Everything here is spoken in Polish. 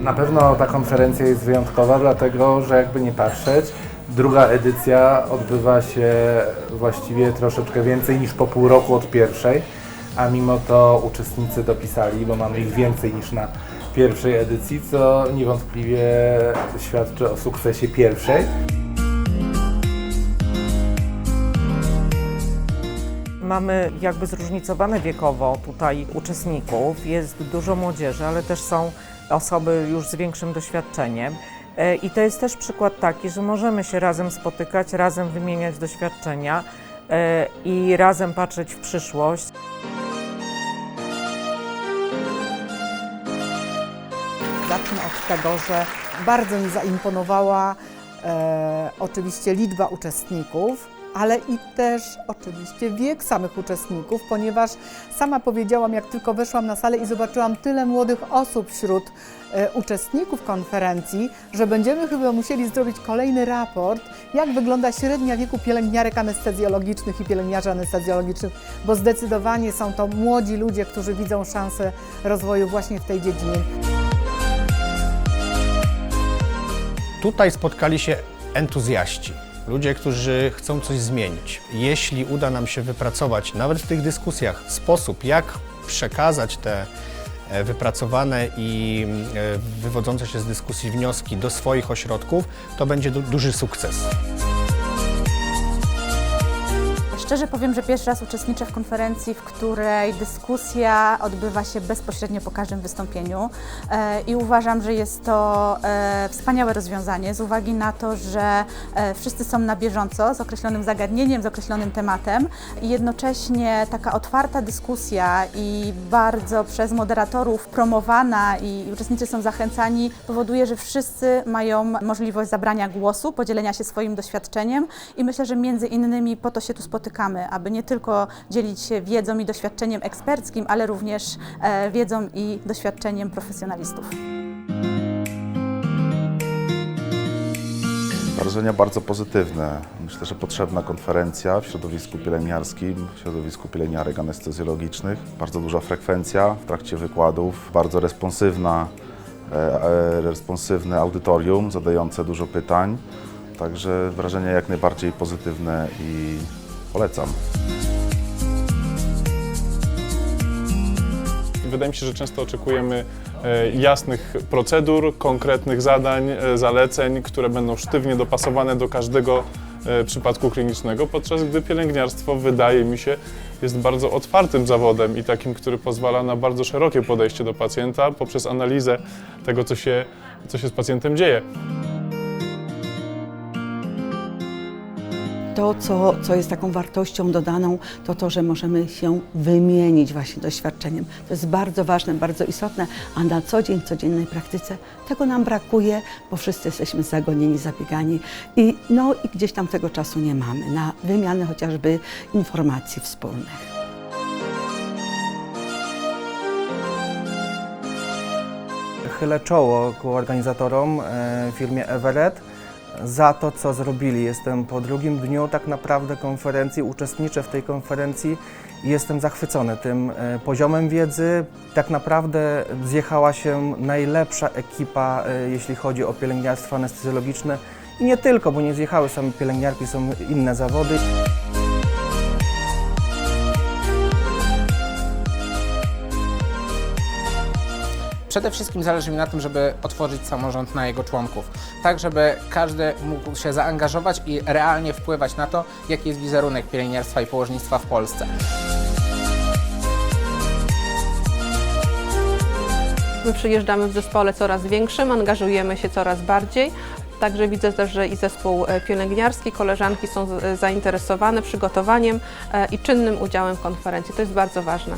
Na pewno ta konferencja jest wyjątkowa, dlatego że jakby nie patrzeć, druga edycja odbywa się właściwie troszeczkę więcej niż po pół roku od pierwszej, a mimo to uczestnicy dopisali, bo mamy ich więcej niż na pierwszej edycji, co niewątpliwie świadczy o sukcesie pierwszej. Mamy jakby zróżnicowane wiekowo tutaj uczestników. Jest dużo młodzieży, ale też są osoby już z większym doświadczeniem. E, I to jest też przykład taki, że możemy się razem spotykać, razem wymieniać doświadczenia e, i razem patrzeć w przyszłość. Zacznę od tego, że bardzo mi zaimponowała e, oczywiście liczba uczestników, ale i też oczywiście wiek samych uczestników, ponieważ sama powiedziałam, jak tylko weszłam na salę i zobaczyłam tyle młodych osób wśród e, uczestników konferencji, że będziemy chyba musieli zrobić kolejny raport, jak wygląda średnia wieku pielęgniarek anestezjologicznych i pielęgniarzy anestezjologicznych, bo zdecydowanie są to młodzi ludzie, którzy widzą szansę rozwoju właśnie w tej dziedzinie. Tutaj spotkali się entuzjaści, ludzie, którzy chcą coś zmienić. Jeśli uda nam się wypracować, nawet w tych dyskusjach, sposób, jak przekazać te e, wypracowane i e, wywodzące się z dyskusji wnioski do swoich ośrodków, to będzie du- duży sukces. Szczerze powiem, że pierwszy raz uczestniczę w konferencji, w której dyskusja odbywa się bezpośrednio po każdym wystąpieniu e, i uważam, że jest to e, wspaniałe rozwiązanie z uwagi na to, że e, wszyscy są na bieżąco z określonym zagadnieniem, z określonym tematem i jednocześnie taka otwarta dyskusja i bardzo przez moderatorów promowana i uczestnicy są zachęcani powoduje, że wszyscy mają możliwość zabrania głosu, podzielenia się swoim doświadczeniem i myślę, że między innymi po to się tu spotykamy, aby nie tylko dzielić się wiedzą i doświadczeniem eksperckim, ale również e, wiedzą i doświadczeniem profesjonalistów. Wrażenia bardzo pozytywne. Myślę, że potrzebna konferencja w środowisku pielęgniarskim, w środowisku pielęgniarek anestezjologicznych. Bardzo duża frekwencja w trakcie wykładów, bardzo responsywna, e, e, responsywne audytorium zadające dużo pytań. Także wrażenia jak najbardziej pozytywne i polecam. Wydaje mi się, że często oczekujemy e, jasnych procedur, konkretnych zadań, e, zaleceń, które będą sztywnie dopasowane do każdego e, przypadku klinicznego, podczas gdy pielęgniarstwo, wydaje mi się, jest bardzo otwartym zawodem i takim, który pozwala na bardzo szerokie podejście do pacjenta poprzez analizę tego, co się, co się z pacjentem dzieje. To, co, co jest taką wartością dodaną, to to, że możemy się wymienić właśnie doświadczeniem. To jest bardzo ważne, bardzo istotne, a na co dzień, codziennej praktyce tego nam brakuje, bo wszyscy jesteśmy zagonieni, zabiegani i, no, i gdzieś tam tego czasu nie mamy na wymianę chociażby informacji wspólnych. Chylę czoło ku organizatorom, e, firmie Everett, za to, co zrobili. Jestem po drugim dniu tak naprawdę konferencji, uczestniczę w tej konferencji i jestem zachwycony tym e, poziomem wiedzy. Tak naprawdę zjechała się najlepsza ekipa, e, jeśli chodzi o pielęgniarstwo anestezjologiczne i nie tylko, bo nie zjechały same pielęgniarki, są inne zawody. Przede wszystkim zależy mi na tym, żeby otworzyć samorząd na jego członków, tak żeby każdy mógł się zaangażować i realnie wpływać na to, jaki jest wizerunek pielęgniarstwa i położnictwa w Polsce. My przyjeżdżamy w zespole coraz większym, angażujemy się coraz bardziej. Także widzę też, że i zespół e, pielęgniarski, koleżanki są z- zainteresowane przygotowaniem e, i czynnym udziałem w konferencji. To jest bardzo ważne.